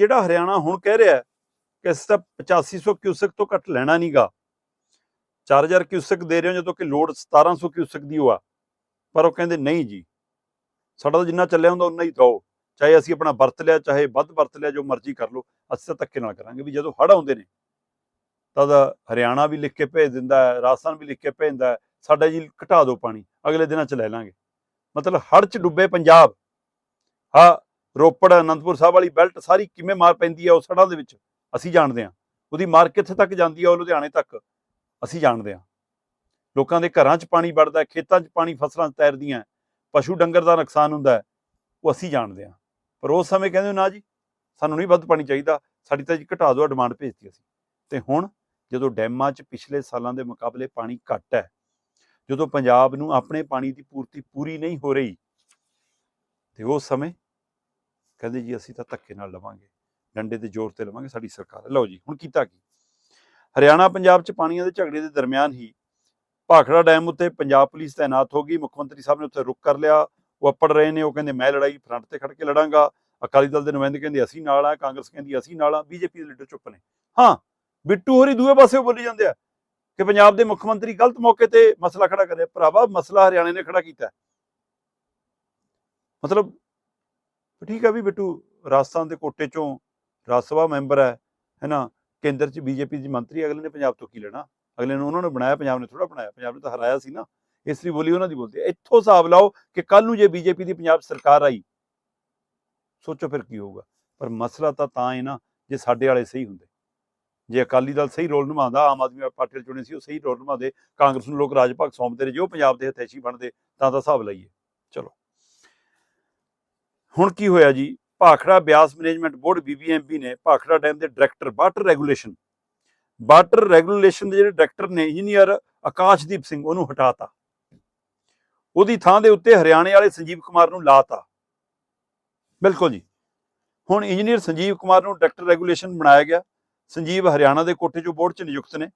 ਜਿਹੜਾ ਹਰਿਆਣਾ ਹੁਣ ਕਹਿ ਰਿਹਾ ਕਿ ਅਸੀਂ ਤਾਂ 8500 ਕਿਊਸਕ ਤੋਂ ਘੱਟ ਲੈਣਾ ਨਹੀਂਗਾ 4000 ਕਿਊਸਕ ਦੇ ਰਹੇ ਹੋ ਜਦੋਂ ਕਿ ਲੋਡ 1700 ਕਿਊਸਕ ਦੀ ਹੋਆ ਪਰ ਉਹ ਕਹਿੰਦੇ ਨਹੀਂ ਜੀ। ਸਾਡਾ ਤਾਂ ਜਿੰਨਾ ਚੱਲਿਆ ਹੁੰਦਾ ਉਨਾ ਹੀ ਦਿਓ। ਚਾਹੇ ਅਸੀਂ ਆਪਣਾ ਵਰਤ ਲਿਆ, ਚਾਹੇ ਵੱਧ ਵਰਤ ਲਿਆ, ਜੋ ਮਰਜ਼ੀ ਕਰ ਲਓ, ਅਸੀਂ ਤਾਂ ਧੱਕੇ ਨਾਲ ਕਰਾਂਗੇ ਵੀ ਜਦੋਂ ਹੜ੍ਹ ਆਉਂਦੇ ਨੇ ਤਦ ਹਰਿਆਣਾ ਵੀ ਲਿਖ ਕੇ ਭੇਜ ਦਿੰਦਾ ਹੈ, ਰਾਜਸਥਾਨ ਵੀ ਲਿਖ ਕੇ ਭੇਜਦਾ ਹੈ, ਸਾਡਾ ਜੀ ਘਟਾ ਦਿਓ ਪਾਣੀ, ਅਗਲੇ ਦਿਨਾਂ ਚ ਲੈ ਲਾਂਗੇ। ਮਤਲਬ ਹੜ੍ਹ ਚ ਡੁੱਬੇ ਪੰਜਾਬ। ਹਾਂ ਰੋਪੜ, ਅਨੰਦਪੁਰ ਸਾਹਿਬ ਵਾਲੀ ਬੈਲਟ ਸਾਰੀ ਕਿਵੇਂ ਮਾਰ ਪੈਂਦੀ ਹੈ ਉਹ ਹੜ੍ਹਾਂ ਦੇ ਵਿੱਚ ਅਸੀਂ ਜਾਣਦੇ ਹਾਂ। ਉਹਦੀ ਮਾਰ ਕਿੱਥੇ ਤੱਕ ਜਾਂਦੀ ਹੈ ਉਹ ਲੁਧਿਆਣੇ ਤੱਕ ਅਸੀਂ ਜਾਣਦੇ ਹਾਂ। ਲੋਕਾਂ ਦੇ ਘਰਾਂ 'ਚ ਪਾਣੀ ਵੜਦਾ ਹੈ, ਖੇਤਾਂ 'ਚ ਪਾਣੀ ਫਸਲਾਂ 'ਚ ਤੈਰਦੀਆਂ ਪਸ਼ੂ ਡੰਗਰ ਦਾ ਨੁਕਸਾਨ ਹੁੰਦਾ ਉਹ ਅਸੀਂ ਜਾਣਦੇ ਹਾਂ। ਪਰ ਉਸ ਸਮੇਂ ਕਹਿੰਦੇ ਨਾ ਜੀ, ਸਾਨੂੰ ਨਹੀਂ ਵੱਧ ਪਾਣੀ ਚਾਹੀਦਾ, ਸਾਡੀ ਤਾਂ ਜੀ ਘਟਾ ਦਿਓ ਡਿਮਾਂਡ ਭੇਜਤੀ ਅਸੀਂ। ਤੇ ਹੁਣ ਜਦੋਂ ਡੈਮਾਂ 'ਚ ਪਿਛਲੇ ਸਾਲਾਂ ਦੇ ਮੁਕਾਬਲੇ ਪਾਣੀ ਘੱਟ ਹੈ, ਜਦੋਂ ਪੰਜਾਬ ਨੂੰ ਆਪਣੇ ਪਾਣੀ ਦੀ ਪੂਰਤੀ ਪੂਰੀ ਨਹੀਂ ਹੋ ਰਹੀ, ਤੇ ਉਸ ਸਮੇਂ ਕਹਿੰਦੇ ਜੀ ਅਸੀਂ ਤਾਂ ਧੱਕੇ ਨਾਲ ਲਵਾਂਗੇ, ਡੰਡੇ ਦੇ ਜ਼ੋਰ ਤੇ ਲਵਾਂਗੇ, ਸਾਡੀ ਸਰਕਾਰ। ਲਓ ਜੀ, ਹੁਣ ਕੀਤਾ ਕੀ? ਹਰਿਆਣਾ, ਪੰਜਾਬ 'ਚ ਪਾਣੀਆਂ ਦੇ ਝਗੜੇ ਦੇ ਦਰਮਿਆਨ ਹੀ ਭਾਖੜਾ ਡੈਮ ਉੱਤੇ ਪੰਜਾਬ ਪੁਲਿਸ ਤਾਇਨਾਤ ਹੋ ਗਈ। ਮੁੱਖ ਮੰਤਰੀ ਸਾਹਿਬ ਨੇ ਉੱਥੇ ਰੁਕ ਕਰ ਲਿਆ। ਉਹ ਅੱਪੜ ਰਹੇ ਨੇ, ਉਹ ਕਹਿੰਦੇ, ਮੈਂ ਲੜਾਈ ਫਰੰਟ ਤੇ ਖੜ ਕੇ ਲੜਾਂਗਾ। ਅਕਾਲੀ ਦਲ ਦੇ ਨੁਮਾਇੰਦੇ ਕਹਿੰਦੇ, ਅਸੀਂ ਨਾਲ ਆ, ਕਾਂਗਰਸ ਕਹਿੰਦੀ, ਅਸੀਂ ਨਾਲ ਆ। ਬੀਜੇਪੀ ਦੇ ਲੀਡਰ ਚੁੱਪ ਨੇ। ਹਾਂ, ਬਿੱਟੂ ਹੋਰੀ ਦੂਏ ਪਾਸੇ ਬੋਲੀ ਜਾਂਦੇ ਆ ਕਿ ਪੰਜਾਬ ਦੇ ਮੁੱਖ ਮੰਤਰੀ ਗਲਤ ਮੌਕੇ ਤੇ ਮਸਲਾ ਖੜਾ ਕਰਿਆ। ਭਰਾਵਾ, ਮਸਲਾ ਹਰਿਆਣੇ ਨੇ ਖੜਾ ਕੀਤਾ। ਮਤਲਬ ਠੀਕ ਹੈ ਵੀ ਬਿੱਟੂ, ਰਾਜਸਥਾਨ ਦੇ ਕੋਟੇ ਚੋਂ ਰਾਜ ਸਭਾ ਮੈਂਬਰ ਹੈ ਹੈਨਾ ਕੇਂਦਰ 'ਚ ਬੀਜੇਪੀ ਦੀ ਮੰਤਰੀ ਅਗਲੇ ਨੇ ਪੰਜਾਬ ਤੋਂ ਕੀ ਲੈਣਾ? ਅਗਲੇ ਨੇ ਉਹਨਾਂ ਨੇ ਬਣਾਇਆ, ਪੰਜਾਬ ਨੇ ਥੋੜਾ ਬਣਾਇਆ, ਪੰਜਾਬ ਨੇ ਤਾਂ ਹਰਾਇਆ ਸੀ ਨਾ। ਇਸ ਲਈ ਬੋਲੀ ਉਹਨਾਂ ਦੀ ਬੋਲਦੀ ਇੱਥੋਂ ਹਿਸਾਬ ਲਾਓ ਕਿ ਕੱਲ ਨੂੰ ਜੇ ਬੀਜੇਪੀ ਦੀ ਪੰਜਾਬ ਸਰਕਾਰ ਆਈ, ਸੋਚੋ ਫਿਰ ਕੀ ਹੋਊਗਾ। ਪਰ ਮਸਲਾ ਤਾਂ ਤਾਂ ਹੈ ਨਾ, ਜੇ ਸਾਡੇ ਵਾਲੇ ਸਹੀ ਹੁੰਦੇ। ਜੇ ਅਕਾਲੀ ਦਲ ਸਹੀ ਰੋਲ ਨਿਭਾਉਂਦਾ, ਆਮ ਆਦਮੀ ਪਾਰਟੀ ਵਾਲੇ ਚੁਣੇ ਸੀ, ਉਹ ਸਹੀ ਰੋਲ ਨਿਭਾਉਂਦੇ। ਕਾਂਗਰਸ ਨੂੰ ਲੋਕ ਰਾਜ ਭਾਗ ਸੌਂਪਦੇ ਰਹੇ, ਜੇ ਉਹ ਪੰਜਾਬ ਦੇ ਹਤੈਸ਼ੀ ਬਣਦੇ, ਤਾਂ ਤਾਂ ਹਿਸਾਬ ਲਈਏ। ਚਲੋ। ਹੁਣ ਕੀ ਹੋਇਆ ਜੀ? Bhakra Beas management board BBMB ਨੇ ਭਾਖੜਾ ਡੈਮ ਦੇ director water regulation water regulation ਦੇ ਜਿਹੜੇ ਡਾਇਰੈਕਟਰ ਨੇ ਇੰਜੀਨੀਅਰ ਆਕਾਸ਼ਦੀਪ ਸਿੰਘ ਉਹਨੂੰ ਹਟਾਤਾ। ਉਹਦੀ ਥਾਂ ਦੇ ਉੱਤੇ ਹਰਿਆਣੇ ਵਾਲੇ ਸੰਜੀਵ ਕੁਮਾਰ ਨੂੰ ਲਾਤਾ। ਬਿਲਕੁਲ ਜੀ। ਹੁਣ ਇੰਜੀਨੀਅਰ ਸੰਜੀਵ ਕੁਮਾਰ ਨੂੰ ਡਾਇਰੈਕਟਰ ਰੈਗੂਲੇਸ਼ਨ ਬਣਾਇਆ ਗਿਆ। ਸੰਜੀਵ ਹਰਿਆਣਾ ਦੇ ਕੋਟੇ ਚੋਂ ਬੋਰਡ 'ਚ ਨਿਯੁਕਤ ਨੇ।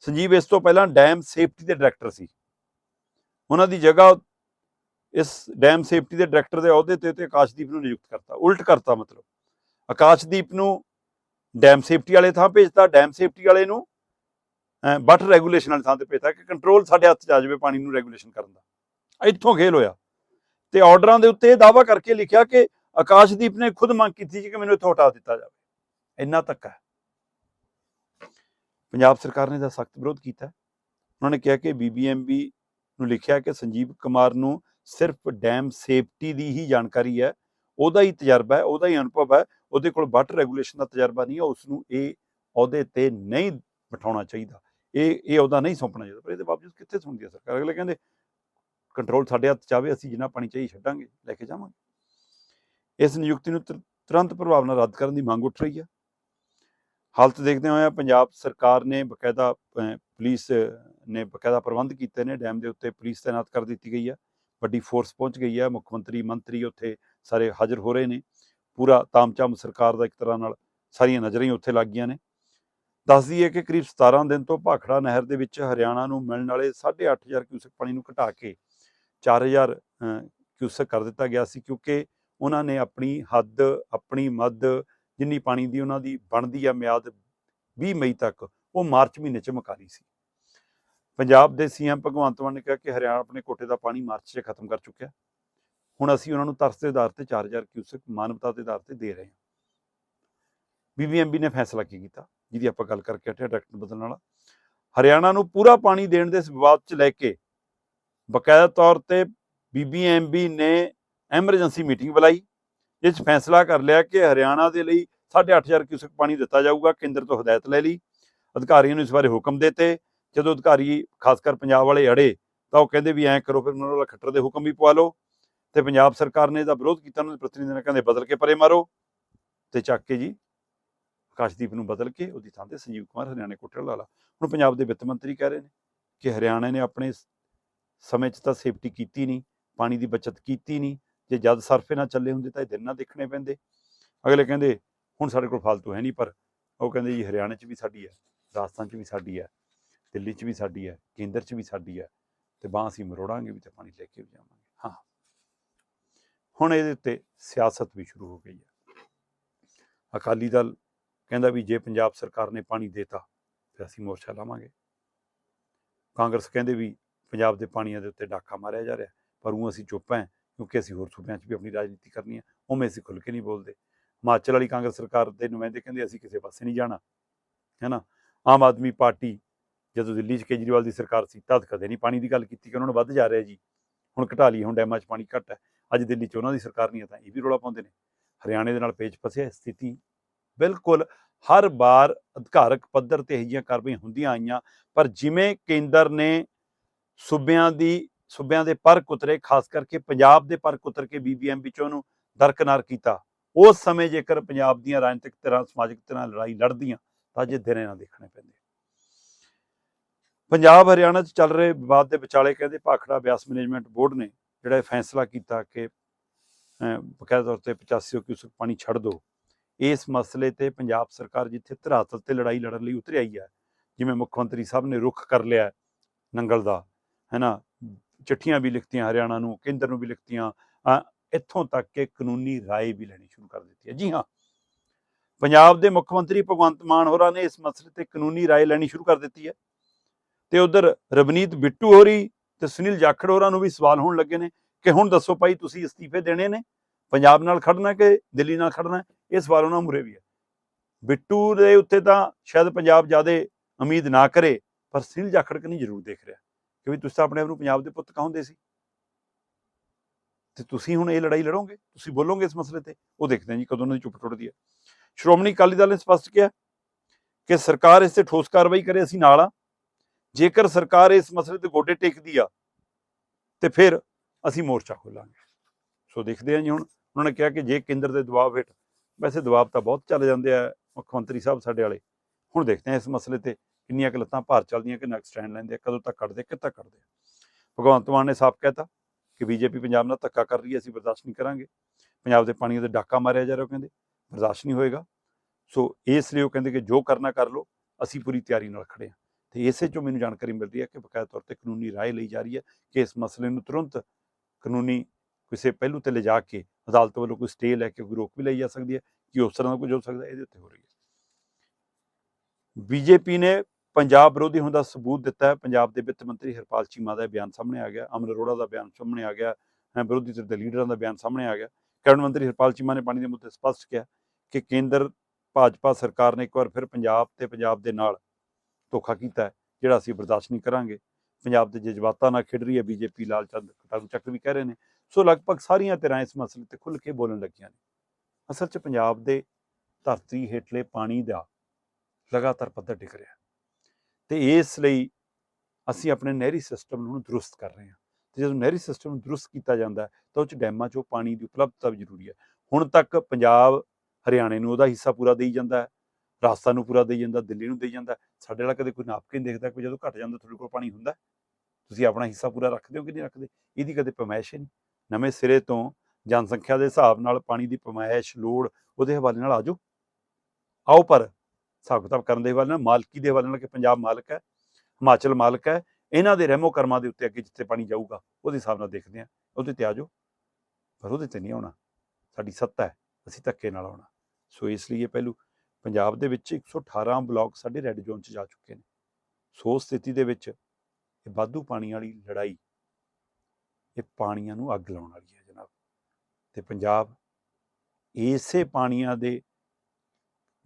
ਸੰਜੀਵ ਇਸ ਤੋਂ ਪਹਿਲਾਂ ਡੈਮ ਸੇਫਟੀ ਦੇ ਡਾਇਰੈਕਟਰ ਸੀ। ਉਹਨਾਂ ਦੀ ਜਗ੍ਹਾ ਇਸ ਡੈਮ ਸੇਫਟੀ ਦੇ ਡਾਇਰੈਕਟਰ ਦੇ ਅਹੁਦੇ ਤੇ ਤੇ ਆਕਾਸ਼ਦੀਪ ਨੂੰ ਨਿਯੁਕਤ ਕਰਤਾ, ਉਲਟ ਕਰਤਾ ਮਤਲਬ। ਆਕਾਸ਼ਦੀਪ ਨੂੰ ਡੈਮ ਸੇਫਟੀ ਵਾਲੇ ਥਾਂ ਭੇਜਤਾ ਡੈਮ ਸੇਫਟੀ ਵਾਲੇ ਨੂੰ ਵਾਟਰ ਰੈਗੂਲੇਸ਼ਨ ਵਾਲੇ ਥਾਂ ਤੇ ਭੇਜਤਾ ਕਿ ਕੰਟਰੋਲ ਸਾਡੇ ਹੱਥ 'ਚ ਆ ਜਾਵੇ ਪਾਣੀ ਨੂੰ ਰੈਗੂਲੇਸ਼ਨ ਕਰਨ ਦਾ। ਇੱਥੋਂ ਖੇਲ ਹੋਇਆ। ਤੇ ਆਰਡਰਾਂ ਦੇ ਉੱਤੇ ਇਹ ਦਾਵਾ ਕਰਕੇ ਲਿਖਿਆ ਕਿ ਆਕਾਸ਼ਦੀਪ ਨੇ ਖੁਦ ਮੰਗ ਕੀਤੀ ਸੀ ਕਿ ਮੈਨੂੰ ਇੱਥੋਂ ਹਟਾ ਦਿੱਤਾ ਜਾਵੇ। ਇੰਨਾ ਤੱਕ ਹੈ। ਪੰਜਾਬ ਸਰਕਾਰ ਨੇ ਦਾ ਸਖਤ ਵਿਰੋਧ ਕੀਤਾ। ਉਹਨਾਂ ਨੇ ਕਿਹਾ ਕਿ ਬੀਬੀਐਮਬੀ ਨੂੰ ਲਿਖਿਆ ਕਿ ਸੰਜੀਵ ਕੁਮਾਰ ਨੂੰ ਸਿਰਫ ਡੈਮ ਸੇਫਟੀ ਦੀ ਹੀ ਜਾਣਕਾਰੀ ਹੈ। ਉਹਦਾ ਹੀ ਤਜਰਬਾ ਹੈ, ਉਹਦਾ ਹੀ ਅਨੁਭਵ ਹੈ। ਉਹਦੇ ਕੋਲ ਵਾਟਰ ਰੈਗੂਲੇਸ਼ਨ ਦਾ ਤਜਰਬਾ ਨਹੀਂ ਹੈ ਉਸ ਨੂੰ ਇਹ ਅਹੁਦੇ ਤੇ ਨਹੀਂ ਬਿਠਾਉਣਾ ਚਾਹੀਦਾ। ਇਹ ਇਹ ਅਹੁਦਾ ਨਹੀਂ ਸੌਂਪਣਾ ਚਾਹੀਦਾ, ਪਰ ਇਹਦੇ ਬਾਵਜੂਦ ਕਿੱਥੇ ਸੁਣਦੀ ਹੈ ਸਰਕਾਰ? ਅਗਲੇ ਕਹਿੰਦੇ ਕੰਟਰੋਲ ਸਾਡੇ ਹੱਥ ਚਾਵੇ ਅਸੀਂ ਜਿੰਨਾ ਪਾਣੀ ਚਾਹੀ ਛੱਡਾਂਗੇ, ਲੈ ਕੇ ਜਾਵਾਂਗੇ। ਇਸ ਨਿਯੁਕਤੀ ਨੂੰ ਤੁਰ- ਤੁਰੰਤ ਪ੍ਰਭਾਵ ਨਾਲ ਰੱਦ ਕਰਨ ਦੀ ਮੰਗ ਉੱਠ ਰਹੀ ਹੈ। ਹਾਲਤ ਦੇਖਦੇ ਹੋਏ ਪੰਜਾਬ ਸਰਕਾਰ ਨੇ ਬਕਾਇਦਾ ਪੁਲਿਸ ਨੇ ਬਕਾਇਦਾ ਪ੍ਰਬੰਧ ਕੀਤੇ ਨੇ। ਡੈਮ ਦੇ ਉੱਤੇ ਪੁਲਿਸ ਤਾਇਨਾਤ ਕਰ ਦਿੱਤੀ ਗਈ ਹੈ। ਵੱਡੀ ਫੋਰਸ ਪਹੁੰਚ ਗਈ ਹੈ ਮੁੱਖ ਮੰਤਰੀ ਮੰਤਰੀ ਉੱਥੇ ਸਾਰੇ ਹਾਜ਼ਰ ਹੋ ਰਹੇ ਨੇ। ਪੂਰਾ ਤਾਮਚਾਮ ਸਰਕਾਰ ਦਾ ਇੱਕ ਤਰ੍ਹਾਂ ਨਾਲ ਸਾਰੀਆਂ ਨਜ਼ਰਾਂ ਹੀ ਉੱਥੇ ਲੱਗ ਗਈਆਂ ਨੇ। ਦੱਸਦੀ ਹੈ ਕਿ ਕਰੀਬ 17 ਦਿਨ ਤੋਂ ਭਾਖੜਾ ਨਹਿਰ ਦੇ ਵਿੱਚ ਹਰਿਆਣਾ ਨੂੰ ਮਿਲਣ ਵਾਲੇ 8.5000 ਕਿਊਸਕ ਪਾਣੀ ਨੂੰ ਘਟਾ ਕੇ 4000 ਅਹ, ਕਿਊਸਕ ਕਰ ਦਿੱਤਾ ਗਿਆ ਸੀ ਕਿਉਂਕਿ ਉਹਨਾਂ ਨੇ ਆਪਣੀ ਹੱਦ ਆਪਣੀ ਮੱਦ ਜਿੰਨੀ ਪਾਣੀ ਦੀ ਉਹਨਾਂ ਦੀ ਬਣਦੀ ਆ ਮਿਆਦ 20 ਮਈ ਤੱਕ ਉਹ ਮਾਰਚ ਮਹੀਨੇ ਚ ਮੁਕਾ ਲਈ ਸੀ। ਪੰਜਾਬ ਦੇ ਸੀਐਮ ਭਗਵੰਤ ਮਾਨ ਨੇ ਕਿਹਾ ਕਿ ਹਰਿਆਣਾ ਆਪਣੇ ਕੋਟੇ ਦਾ ਪਾਣੀ ਮਾਰਚ 'ਚ ਖਤਮ ਕਰ ਚੁੱਕਿਆ। ਹੁਣ ਅਸੀਂ ਉਹਨਾਂ ਨੂੰ ਤਰਸ ਦੇ ਆਧਾਰ ਤੇ 4000 ਕਿਊਸਕ ਮਾਨਵਤਾ ਦੇ ਆਧਾਰ ਤੇ ਦੇ ਰਹੇ ਹਾਂ। ਬੀਬੀਐਮਬੀ ਨੇ ਫੈਸਲਾ ਕੀ ਕੀਤਾ? ਜਿਹਦੀ ਆਪਾਂ ਗੱਲ ਕਰਕੇ ਹਟੇ ਡਾਇਰੈਕਟਰ ਬਦਲਣ ਵਾਲਾ। ਹਰਿਆਣਾ ਨੂੰ ਪੂਰਾ ਪਾਣੀ ਦੇਣ ਦੇ ਇਸ ਵਿਵਾਦ 'ਚ ਲੈ ਕੇ ਬਕਾਇਦਾ ਤੌਰ ਤੇ ਬੀਬੀਐਮਬੀ ਨੇ ਐਮਰਜੈਂਸੀ ਮੀਟਿੰਗ ਬੁਲਾਈ, ਜਿਸ 'ਚ ਫੈਸਲਾ ਕਰ ਲਿਆ ਕਿ ਹਰਿਆਣਾ ਦੇ ਲਈ 8.5000 ਕਿਊਸਕ ਪਾਣੀ ਦਿੱਤਾ ਜਾਊਗਾ, ਕੇਂਦਰ ਤੋਂ ਹਦਾਇਤ ਲੈ ਲਈ, ਅਧਿਕਾਰੀਆਂ ਨੂੰ ਇਸ ਬਾਰੇ ਹੁਕਮ ਦਿੱਤੇ ਜਦੋਂ ਅਧਿਕਾਰੀ ਖਾਸ ਕਰ ਪੰਜਾਬ ਵਾਲੇ ਅੜੇ, ਤਾਂ ਉਹ ਕਹਿੰਦੇ ਵੀ ਐਂ ਕਰੋ, ਫਿਰ ਉਹਨਾਂ ਨਾਲ ਖੱਟਰ ਦੇ ਹੁਕਮ ਵੀ ਪਵਾ ਲਓ ਤੇ ਪੰਜਾਬ ਸਰਕਾਰ ਨੇ ਇਹਦਾ ਵਿਰੋਧ ਕੀਤਾ, ਉਹਨਾਂ ਦੇ ਪ੍ਰਤੀਨਿਧੀ ਨੇ ਕਹਿੰਦੇ ਬਦਲ ਕੇ ਪਰੇ ਮਾਰੋ ਤੇ ਚੱਕ ਕੇ ਜੀ ਆਕਾਸ਼ਦੀਪ ਨੂੰ ਬਦਲ ਕੇ ਉਹਦੀ ਥਾਂ ਤੇ ਸੰਜੀਵ ਕੁਮਾਰ, ਹਰਿਆਣੇ ਕੋਟੇ ਲਾ ਲਾ। ਹੁਣ ਪੰਜਾਬ ਦੇ ਵਿੱਤ ਮੰਤਰੀ ਕਹਿ ਰਹੇ ਨੇ ਕਿ ਹਰਿਆਣਾ ਨੇ ਆਪਣੇ ਸਮੇਂ 'ਚ ਤਾਂ ਸੇਫਟੀ ਕੀਤੀ ਨਹੀਂ, ਪਾਣੀ ਦੀ ਬਚਤ ਕੀਤੀ ਨਹੀਂ, ਜੇ ਜਦ ਸਰਫੇ ਨਾਲ ਚੱਲੇ ਹੁੰਦੇ ਤਾਂ ਇਹ ਦਿਨ ਨਾ ਦੇਖਣੇ ਪੈਂਦੇ। ਅਗਲੇ ਕਹਿੰਦੇ, ਹੁਣ ਸਾਡੇ ਕੋਲ ਫालतू ਹੈ ਨਹੀਂ ਪਰ, ਉਹ ਕਹਿੰਦੇ ਜੀ ਹਰਿਆਣੇ 'ਚ ਵੀ ਸਾਡੀ ਹੈ, ਰਾਜਸਥਾਨ 'ਚ ਵੀ ਸਾਡੀ ਹੈ। ਦਿੱਲੀ 'ਚ ਵੀ ਸਾਡੀ ਹੈ, ਕੇਂਦਰ 'ਚ ਵੀ ਸਾਡੀ ਹੈ ਤੇ ਬਾਂਹ ਅਸੀਂ ਮਰੋੜਾਂਗੇ ਵੀ ਤੇ ਪਾਣੀ ਲੈ ਕੇ ਵੀ ਜਾਵਾਂਗੇ। ਹਾਂ। ਹੁਣ ਇਹਦੇ ਉੱਤੇ ਸਿਆਸਤ ਵੀ ਸ਼ੁਰੂ ਹੋ ਗਈ ਹੈ। ਅਕਾਲੀ ਦਲ ਕਹਿੰਦਾ ਵੀ ਜੇ ਪੰਜਾਬ ਸਰਕਾਰ ਨੇ ਪਾਣੀ ਦੇਤਾ ਫਿਰ ਅਸੀਂ ਮੋਰਚਾ ਲਾਵਾਂਗੇ। ਕਾਂਗਰਸ ਕਹਿੰਦੇ ਵੀ ਪੰਜਾਬ ਦੇ ਪਾਣੀਆਂ ਦੇ ਉੱਤੇ ਡਾਕਾ ਮਾਰਿਆ ਜਾ ਰਿਹਾ, ਪਰ ਉਹ ਅਸੀਂ ਚੁੱਪ ਹਾਂ, ਕਿਉਂਕਿ ਅਸੀਂ ਹੋਰ ਸੂਬਿਆਂ 'ਚ ਵੀ ਆਪਣੀ ਰਾਜਨੀਤੀ ਕਰਨੀ ਹੈ, ਉਵੇਂ ਅਸੀਂ ਖੁੱਲ੍ਹ ਕੇ ਨਹੀਂ ਬੋਲਦੇ। ਹਿਮਾਚਲ ਵਾਲੀ ਕਾਂਗਰਸ ਸਰਕਾਰ ਦੇ ਨੁਮਾਇੰਦੇ ਕਹਿੰਦੇ ਅਸੀਂ ਕਿਸੇ ਪਾਸੇ ਨਹੀਂ ਜਾਣਾ, ਹੈ ਨਾ? ਆਮ ਆਦਮੀ ਪਾਰਟੀ ਜਦੋਂ ਦਿੱਲੀ 'ਚ ਕੇਜਰੀਵਾਲ ਦੀ ਸਰਕਾਰ ਸੀ ਤਦ ਕਦੇ ਨਹੀਂ ਪਾਣੀ ਦੀ ਗੱਲ ਕੀਤੀ ਕਿ ਉਹਨਾਂ ਨੂੰ ਵੱਧ ਜਾ ਰਿਹਾ ਜੀ। ਹੁਣ ਘਟਾ ਲਈ ਹੁਣ ਡੈਮਾਂ 'ਚ ਪਾਣੀ ਘੱਟ ਹੈ। ਅੱਜ ਦਿੱਲੀ 'ਚ ਉਹਨਾਂ ਦੀ ਸਰਕਾਰ ਨਹੀਂ ਹੈ ਤਾਂ ਇਹ ਵੀ ਰੌਲਾ ਪਾਉਂਦੇ ਨੇ। ਹਰਿਆਣੇ ਦੇ ਨਾਲ ਪੇਚ ਫਸਿਆ ਸਥਿਤੀ ਬਿਲਕੁਲ ਹਰ ਵਾਰ ਅਧਿਕਾਰਕ ਪੱਧਰ ਤੇ ਇਹ ਜਿਹੀਆਂ ਕਾਰਵਾਈਆਂ ਹੁੰਦੀਆਂ ਆਈਆਂ, ਪਰ ਜਿਵੇਂ ਕੇਂਦਰ ਨੇ ਸੂਬਿਆਂ ਦੀ, ਸੂਬਿਆਂ ਦੇ ਪਰ ਕੁਤਰੇ, ਖਾਸ ਕਰਕੇ ਪੰਜਾਬ ਦੇ ਪਰ ਕੁਤਰ ਕੇ ਬੀਬੀਐਮ ਵਿੱਚੋਂ ਉਹਨੂੰ ਦਰਕਨਾਰ ਕੀਤਾ, ਉਸ ਸਮੇਂ ਜੇਕਰ ਪੰਜਾਬ ਦੀਆਂ ਰਾਜਨੀਤਿਕ ਧਿਰਾਂ, ਸਮਾਜਿਕ ਧਿਰਾਂ ਲੜਾਈ ਲੜਦੀਆਂ ਤਾਂ ਜੇ ਦਿਨੇ ਨਾ ਦੇਖਣੇ ਪੈਂਦੇ। ਪੰਜਾਬ, ਹਰਿਆਣਾ 'ਚ ਚੱਲ ਰਹੇ ਵਿਵਾਦ ਦੇ ਵਿਚਾਲੇ ਕਹਿੰਦੇ ਭਾਖੜਾ ਬਿਆਸ ਮੈਨੇਜਮੈਂਟ ਬੋਰਡ ਨੇ ਜਿਹੜਾ ਇਹ ਫੈਸਲਾ ਕੀਤਾ ਕਿ ਬਕਾਇਦਾ ਤੌਰ ਤੇ 85 ਕਿਊਸਕ ਪਾਣੀ ਛੱਡ ਦਿਓ ਇਸ ਮਸਲੇ ਤੇ ਪੰਜਾਬ ਸਰਕਾਰ ਜਿੱਥੇ ਧਰਾਤਲ ਤੇ ਲੜਾਈ ਲੜਨ ਲਈ ਉਤਰ ਆਈ ਹੈ, ਜਿਵੇਂ ਮੁੱਖ ਮੰਤਰੀ ਸਾਹਿਬ ਨੇ ਰੁਖ ਕਰ ਲਿਆ ਨੰਗਲ ਦਾ, ਹੈਨਾ? ਚਿੱਠੀਆਂ ਵੀ ਲਿਖਤੀਆਂ ਹਰਿਆਣਾ ਨੂੰ, ਕੇਂਦਰ ਨੂੰ ਵੀ ਲਿਖਤੀਆਂ ਇੱਥੋਂ ਤੱਕ ਕਿ ਕਾਨੂੰਨੀ ਰਾਏ ਵੀ ਲੈਣੀ ਸ਼ੁਰੂ ਕਰ ਦਿੱਤੀ ਹੈ। ਜੀ ਹਾਂ, ਪੰਜਾਬ ਦੇ ਮੁੱਖ ਮੰਤਰੀ ਭਗਵੰਤ ਮਾਨ ਹੋਰਾਂ ਨੇ ਇਸ ਮਸਲੇ ਤੇ ਕਾਨੂੰਨੀ ਰਾਏ ਲੈਣੀ ਸ਼ੁਰੂ ਕਰ ਦਿੱਤੀ ਹੈ। ਤੇ ਉਧਰ ਰਵਨੀਤ ਬਿੱਟੂ ਹੋਰੀ ਤੇ ਸੁਨੀਲ ਜਾਖੜ ਹੋਰਾਂ ਨੂੰ ਵੀ ਸਵਾਲ ਹੋਣ ਲੱਗੇ ਨੇ ਕਿ ਹੁਣ ਦੱਸੋ ਭਾਈ ਤੁਸੀਂ ਅਸਤੀਫੇ ਦੇਣੇ ਨੇ? ਪੰਜਾਬ ਨਾਲ ਖੜਨਾ ਕਿ ਦਿੱਲੀ ਨਾਲ ਖੜਨਾ? ਇਹ ਸਵਾਲ ਉਹਨਾਂ ਮੁਰੇ ਵੀ ਹੈ। ਬਿੱਟੂ ਦੇ ਉੱਤੇ ਤਾਂ ਸ਼ਾਇਦ ਪੰਜਾਬ ਜ਼ਿਆਦਾ ਉਮੀਦ ਨਾ ਕਰੇ, ਪਰ ਸੁਨੀਲ ਜਾਖੜ ਕਨੀ ਜ਼ਰੂਰ ਦੇਖ ਰਿਹਾ। ਕਿ ਵੀ ਤੁਸੀਂ ਤਾਂ ਆਪਣੇ ਆਪ ਨੂੰ ਪੰਜਾਬ ਦੇ ਪੁੱਤ ਕਹਾਉਂਦੇ ਸੀ। ਤੇ ਤੁਸੀਂ ਹੁਣ ਇਹ ਲੜਾਈ ਲੜੋਗੇ? ਤੁਸੀਂ ਬੋਲੋਗੇ ਇਸ ਮਸਲੇ ਤੇ? ਉਹ ਦੇਖਦੇ ਹਾਂ ਜੀ, ਕਦੋਂ ਉਹਨਾਂ ਦੀ ਚੁੱਪ ਟੁੱਟਦੀ ਹੈ। ਸ਼੍ਰੋਮਣੀ ਅਕਾਲੀ ਦਲ ਨੇ ਸਪਸ਼ਟ ਕਿਹਾ ਕਿ ਸਰਕਾਰ ਇਸ ਤੇ ਠੋਸ ਕਾਰਵਾਈ ਕਰੇ, ਅਸੀਂ ਨਾਲ ਆ ਜੇਕਰ ਸਰਕਾਰ ਇਸ ਮਸਲੇ ਤੇ ਗੋਡੇ ਟੇਕਦੀ ਆ ਤੇ ਫਿਰ ਅਸੀਂ ਮੋਰਚਾ ਖੋਲਾਂਗੇ। ਸੋ ਦੇਖਦੇ ਹਾਂ ਜੀ ਹੁਣ ਉਹਨਾਂ ਨੇ ਕਿਹਾ ਕਿ ਜੇ ਕੇਂਦਰ ਦੇ ਦਬਾਅ ਹੇਠ ਵੈਸੇ ਦਬਾਅ ਤਾਂ ਬਹੁਤ ਚੱਲ ਜਾਂਦੇ ਆ ਮੁੱਖ ਮੰਤਰੀ ਸਾਹਿਬ ਸਾਡੇ ਵਾਲੇ। ਹੁਣ ਦੇਖਦੇ ਹਾਂ ਇਸ ਮਸਲੇ ਤੇ ਕਿੰਨੀਆਂ ਕੁ ਲੱਤਾਂ ਭਾਰ ਚੱਲਦੀਆਂ ਕਿ ਨੈਕਸਟ ਸਟੈਂਡ ਲੈਂਦੇ ਆ, ਕਦੋਂ ਤੱਕ ਕੱਢਦੇ ਕਿੱਥੇ ਕੱਢਦੇ ਭਗਵੰਤ ਮਾਨ ਨੇ ਸਾਫ਼ ਕਹਿਤਾ ਕਿ ਬੀਜੇਪੀ ਪੰਜਾਬ ਨਾਲ ਧੱਕਾ ਕਰ ਰਹੀ ਹੈ ਅਸੀਂ ਬਰਦਾਸ਼ਤ ਨਹੀਂ ਕਰਾਂਗੇ। ਪੰਜਾਬ ਦੇ ਪਾਣੀ ਦੇ ਡਾਕਾ ਮਾਰਿਆ ਜਾ ਰਿਹਾ ਉਹ ਕਹਿੰਦੇ ਬਰਦਾਸ਼ਤ ਨਹੀਂ ਹੋਏਗਾ। ਸੋ ਇਸ ਲਈ ਉਹ ਕਹਿੰਦੇ ਕਿ ਜੋ ਕਰਨਾ ਕਰ ਲਓ ਅਸੀਂ ਪੂਰੀ ਤਿਆਰੀ ਨਾਲ ਖੜੇ ਹਾਂ। ਤੇ ਇਸੇ ਚੋਂ ਮੈਨੂੰ ਜਾਣਕਾਰੀ ਮਿਲ ਰਹੀ ਹੈ ਕਿ ਬਕਾਇਦਾ ਤੌਰ ਤੇ ਕਾਨੂੰਨੀ ਰਾਏ ਲਈ ਜਾ ਰਹੀ ਹੈ ਕਿ ਇਸ ਮਸਲੇ ਨੂੰ ਤੁਰੰਤ ਕਾਨੂੰਨੀ ਕਿਸੇ ਪਹਿਲੂ ਤੇ ਲਿਜਾ ਕੇ ਅਦਾਲਤ ਵੱਲੋਂ ਕੋਈ ਸਟੇ ਲੈ ਕੇ ਕੋਈ ਰੋਕ ਵੀ ਲਈ ਜਾ ਸਕਦੀ ਹੈ, ਕਿ ਉਸ ਤਰ੍ਹਾਂ ਦਾ ਕੁਝ ਹੋ ਸਕਦਾ ਇਹਦੇ ਉੱਤੇ ਹੋ ਰਹੀ ਹੈ। ਬੀਜੇਪੀ ਨੇ ਪੰਜਾਬ ਵਿਰੋਧੀ ਹੋਣ ਦਾ ਸਬੂਤ ਦਿੱਤਾ ਹੈ। ਪੰਜਾਬ ਦੇ ਵਿੱਤ ਮੰਤਰੀ ਹਰਪਾਲ ਚੀਮਾ ਦਾ ਬਿਆਨ ਸਾਹਮਣੇ ਆ ਗਿਆ। ਅਮਨ ਅਰੋੜਾ ਦਾ ਬਿਆਨ ਸਾਹਮਣੇ ਆ ਗਿਆ। ਹੈ, ਵਿਰੋਧੀ ਧਿਰ ਦੇ ਲੀਡਰਾਂ ਦਾ ਬਿਆਨ ਸਾਹਮਣੇ ਆ ਗਿਆ। ਕੈਬਨਿਟ ਮੰਤਰੀ ਹਰਪਾਲ ਚੀਮਾ ਨੇ ਪਾਣੀ ਦੇ ਮੁੱਦੇ ਸਪਸ਼ਟ ਕਿਹਾ ਕਿ ਕੇਂਦਰ, ਭਾਜਪਾ ਸਰਕਾਰ ਨੇ ਇੱਕ ਵਾਰ ਫਿਰ ਪੰਜਾਬ ਤੇ ਪੰਜਾਬ ਦੇ ਨਾਲ ਧੋਖਾ ਕੀਤਾ ਜਿਹੜਾ ਅਸੀਂ ਬਰਦਾਸ਼ਤ ਨਹੀਂ ਕਰਾਂਗੇ। ਪੰਜਾਬ ਦੇ ਜਜ਼ਬਾਤਾਂ ਨਾਲ ਖੇਡ ਰਹੀ ਹੈ ਬੀਜੇਪੀ, ਲਾਲ ਚੰਦ ਕਟਾਰੂ ਚੱਕ ਵੀ ਕਹਿ ਰਹੇ ਨੇ। ਸੋ ਲਗਭਗ ਸਾਰੀਆਂ ਧਿਰਾਂ ਇਸ ਮਸਲੇ ਤੇ ਖੁੱਲ੍ਹ ਕੇ ਬੋਲਣ ਲੱਗੀਆਂ ਨੇ। ਅਸਲ 'ਚ ਪੰਜਾਬ ਦੇ ਧਰਤੀ ਹੇਠਲੇ ਪਾਣੀ ਦਾ ਲਗਾਤਾਰ ਪੱਧਰ ਡਿੱਗ ਰਿਹਾ ਹੈ। ਤੇ ਇਸ ਲਈ ਅਸੀਂ ਆਪਣੇ ਨਹਿਰੀ ਸਿਸਟਮ ਨੂੰ ਦਰੁਸਤ ਕਰ ਰਹੇ ਹਾਂ। ਤੇ ਜਦੋਂ ਨਹਿਰੀ ਸਿਸਟਮ ਨੂੰ ਦਰੁਸਤ ਕੀਤਾ ਜਾਂਦਾ ਤਾਂ ਉਹ 'ਚ ਡੈਮਾਂ 'ਚੋਂ ਪਾਣੀ ਦੀ ਉਪਲਬਧਤਾ ਵੀ ਜ਼ਰੂਰੀ ਹੈ। ਹੁਣ ਤੱਕ ਪੰਜਾਬ ਹਰਿਆਣੇ ਨੂੰ ਉਹਦਾ ਹਿੱਸਾ ਪੂਰਾ ਦੇਈ ਜਾਂਦਾ ਹੈ। ਰਾਜਸਥਾਨ ਨੂੰ ਪੂਰਾ ਦੇਈ ਜਾਂਦਾ, ਦਿੱਲੀ ਨੂੰ ਦੇਈ ਜਾਂਦਾ, ਸਾਡੇ ਵਾਲਾ ਕਦੇ ਕੋਈ ਨਾਪ ਕੇ ਨਹੀਂ ਦੇਖਦਾ ਕਿ ਜਦੋਂ ਘਟ ਜਾਂਦਾ ਤੁਹਾਡੇ ਕੋਲ ਪਾਣੀ ਹੁੰਦਾ। ਤੁਸੀਂ ਆਪਣਾ ਹਿੱਸਾ ਪੂਰਾ ਰੱਖਦੇ ਹੋ ਕਿ ਨਹੀਂ ਰੱਖਦੇ? ਇਹਦੀ ਕਦੇ ਪਮਾਇਸ਼ ਹੀ ਨਹੀਂ। ਨਵੇਂ ਸਿਰੇ ਤੋਂ ਜਨਸੰਖਿਆ ਦੇ ਹਿਸਾਬ ਨਾਲ ਪਾਣੀ ਦੀ ਪਮਾਇਸ਼, ਲੋੜ, ਉਹਦੇ ਹਵਾਲੇ ਨਾਲ ਆਜੋ। ਆਓ ਪਰ ਹਿਸਾਬ ਕਿਤਾਬ ਕਰਨ ਦੇ ਹਵਾਲੇ ਨਾਲ, ਮਾਲਕੀ ਦੇ ਹਵਾਲੇ ਨਾਲ ਕਿ ਪੰਜਾਬ ਮਾਲਕ ਹੈ, ਹਿਮਾਚਲ ਮਾਲਕ ਹੈ, ਇਹਨਾਂ ਦੇ ਰਹਿਮੋ ਕਰਮਾਂ ਦੇ ਉੱਤੇ ਅੱਗੇ ਜਿੱਥੇ ਪਾਣੀ ਜਾਊਗਾ, ਉਹਦੇ ਹਿਸਾਬ ਨਾਲ ਦੇਖਦੇ ਹਾਂ। ਉਹਦੇ ਤੇ ਆਜੋ। ਪਰ ਉਹਦੇ ਤੇ ਨਹੀਂ ਆਉਣਾ। ਸਾਡੀ ਸੱਤਾ ਹੈ, ਅਸੀਂ ਧੱਕੇ ਨਾਲ ਆਉਣਾ। ਸੋ ਇਸ ਲਈ ਇਹ ਪਹਿਲੂ ਪੰਜਾਬ ਦੇ ਵਿੱਚ 118 ਬਲਾਕ ਸਾਡੇ ਰੈੱਡ ਜ਼ੋਨ 'ਚ ਜਾ ਚੁੱਕੇ ਨੇ। ਸੋ ਸਥਿਤੀ ਦੇ ਵਿੱਚ ਇਹ ਵਾਧੂ ਪਾਣੀ ਵਾਲੀ ਲੜਾਈ, ਇਹ ਪਾਣੀਆਂ ਨੂੰ ਅੱਗ ਲਾਉਣ ਵਾਲੀ ਹੈ ਜਨਾਬ। ਤੇ ਪੰਜਾਬ ਇਸੇ ਪਾਣੀਆਂ ਦੇ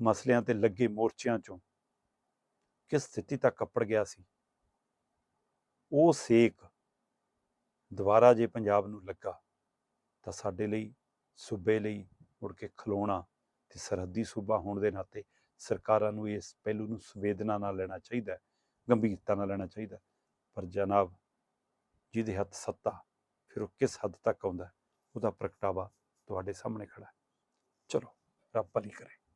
ਮਸਲਿਆਂ ਤੇ ਲੱਗੇ ਮੋਰਚਿਆਂ ਚੋਂ ਕਿਸ ਸਥਿਤੀ ਤੱਕ ਕੱਪੜ ਗਿਆ ਸੀ? ਉਹ ਸੇਕ ਦੁਬਾਰਾ ਜੇ ਪੰਜਾਬ ਨੂੰ ਲੱਗਾ ਤਾਂ ਸਾਡੇ ਲਈ, ਸੂਬੇ ਲਈ ਮੁੜ ਕੇ ਖਲੋਣਾ ਤੇ ਸਰਹੱਦੀ ਸੂਬਾ ਹੋਣ ਦੇ ਨਾਤੇ ਸਰਕਾਰਾਂ ਨੂੰ ਇਸ ਪਹਿਲੂ ਨੂੰ ਸੰਵੇਦਨਾ ਨਾਲ ਲੈਣਾ ਚਾਹੀਦਾ ਹੈ, ਗੰਭੀਰਤਾ ਨਾਲ ਲੈਣਾ ਚਾਹੀਦਾ ਪਰ ਜਨਾਬ, ਜਿਹਦੇ ਹੱਥ ਸੱਤਾ, ਫਿਰ ਉਹ ਕਿਸ ਹੱਦ ਤੱਕ ਆਉਂਦਾ ਉਹਦਾ ਪ੍ਰਗਟਾਵਾ ਤੁਹਾਡੇ ਸਾਹਮਣੇ ਖੜਾ ਚਲੋ, ਰੱਬ ਭਲੀ ਕਰੇ।